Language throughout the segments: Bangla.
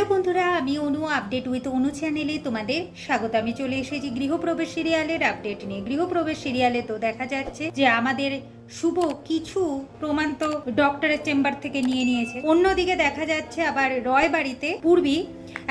হ্যালো বন্ধুরা, আমি অনু আপডেট উইথ অনু চ্যানেলে তোমাদের স্বাগত। আমি চলে এসেছি গৃহপ্রবেশ সিরিয়ালের আপডেট নিয়ে। গৃহপ্রবেশ সিরিয়ালে তো দেখা যাচ্ছে যে আমাদের শুভ কিছু প্রমাণ তো ডক্টরের চেম্বার থেকে নিয়ে নিয়েছে। অন্যদিকে দেখা যাচ্ছে আবার রয় বাড়িতে পূর্বী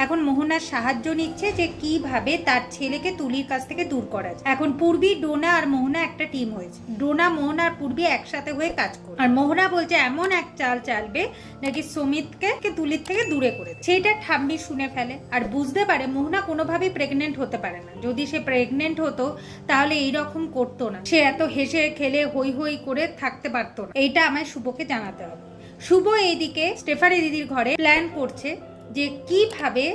এখন মোহনার সাহায্য নিচ্ছে যে কীভাবে তার ছেলেকে তুলির কাছ থেকে দূর করা যায়। এখন পূর্বী, ডোনা আর মোহনা একটা টিম হয়েছে। ডোনা, মোহনা আর পূর্বী একসাথে হয়ে কাজ করে আর মোহনা বলছে, এমন এক চাল চালবে নাকি সমিতকে তুলির থেকে দূরে করে সেইটা ঠাম্মি শুনে ফেলে। আর বুঝতে পারে, মোহনা কোনোভাবেই প্রেগনেন্ট হতে পারে না। যদি সে প্রেগনেন্ট হতো, তাহলে এই রকম করতো না। সে এত হেসে খেলে হই হই করে থাকতে পারতো না। এইটা আমায় শুভকে জানাতে হবে। শুভ এইদিকে স্টেফানি দিদির ঘরে প্ল্যান করছে যে কীভাবে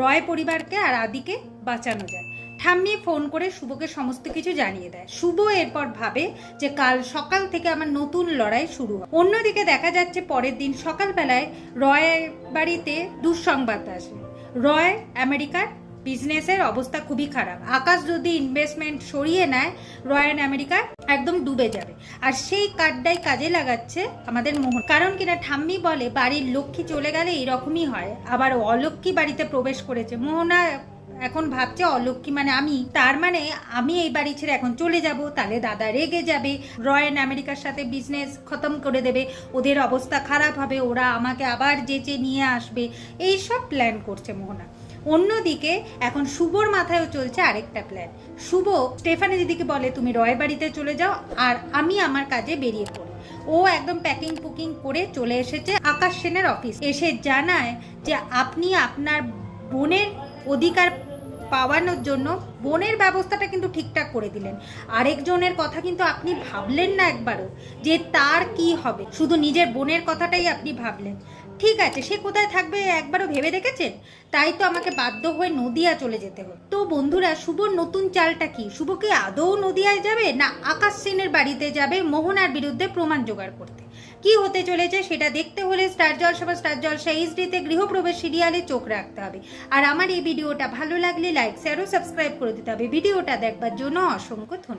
রয় পরিবারকে আর আদিকে বাঁচানো যায়। ঠাম্মি ফোন করে শুভকে সমস্ত কিছু জানিয়ে দেয়। শুভ এরপর ভাবে যে কাল সকাল থেকে আমার নতুন লড়াই শুরু হয় অন্যদিকে দেখা যাচ্ছে পরের দিন সকালবেলায় রয়ের বাড়িতে দুঃসংবাদ আসে। রয়, আমেরিকার বিজনেসের অবস্থা খুবই খারাপ। আকাশ যদি ইনভেস্টমেন্ট সরিয়ে নেয় রয়্যাল আমেরিকা একদম ডুবে যাবে। আর সেই কার্ডটাই কাজে লাগাচ্ছে আমাদের মোহন। কারণ কিনা ঠাম্মি বলে, বাড়ির লক্ষ্মী চলে গেলে এরকমই হয়। আবার অলক্ষ্মী বাড়িতে প্রবেশ করেছে। মোহনা এখন ভাবছে অলক্ষ্মী মানে আমি, তার মানে আমি এই বাড়ি ছেড়ে এখন চলে যাব। তাহলে দাদা রেগে যাবে, রয়্যাল আমেরিকার সাথে বিজনেস খতম করে দেবে, ওদের অবস্থা খারাপ হবে, ওরা আমাকে আবার যেচে নিয়ে আসবে। এই সব প্ল্যান করছে মোহনা। অন্যদিকে এখন শুভর মাথায়ও চলছে আরেকটা প্ল্যান শুভ, স্টেফানি দিদিকে বলে, তুমি রয় বাড়িতে চলে যাও, আর আমি আমার কাজে বেরিয়ে পড়ি। ও একদম প্যাকিং পুকিং করে চলে এসেছে আকাশ সেনের অফিস এসে জানায় যে, আপনি আপনার বোনের অধিকার পাওয়ানোর জন্য বোনের ব্যবস্থাটা কিন্তু ঠিকঠাক করে দিলেন। আরেকজনের কথা কিন্তু আপনি ভাবলেন না একবারও যে তার কি হবে। শুধু নিজের বোনের কথাটাই আপনি ভাবলেন। ঠিক আছে, সে কোথায় থাকবে একবারও ভেবে দেখেছেন? তাই তো আমাকে বাধ্য হয়ে নদিয়া চলে যেতে হলো। তো বন্ধুরা, শুভর নতুন চালটা কি? শুভ কি আদৌ নদিয়ায় যাবে না আকাশ সেনের বাড়িতে যাবে? মোহনার বিরুদ্ধে প্রমাণ জোগাড় করতে। কি হতে চলেছে সেটা দেখতে হলে স্টার জলসা বা স্টার জলসা এইচডিতে গৃহপ্রবেশ সিরিয়ালে চোখ রাখতে হবে। আর আমার এই ভিডিওটা ভালো লাগলে লাইক শেয়ার ও সাবস্ক্রাইব করে দিতে হবে। ভিডিওটা দেখবার জন্য অসংখ্য ধন্যবাদ।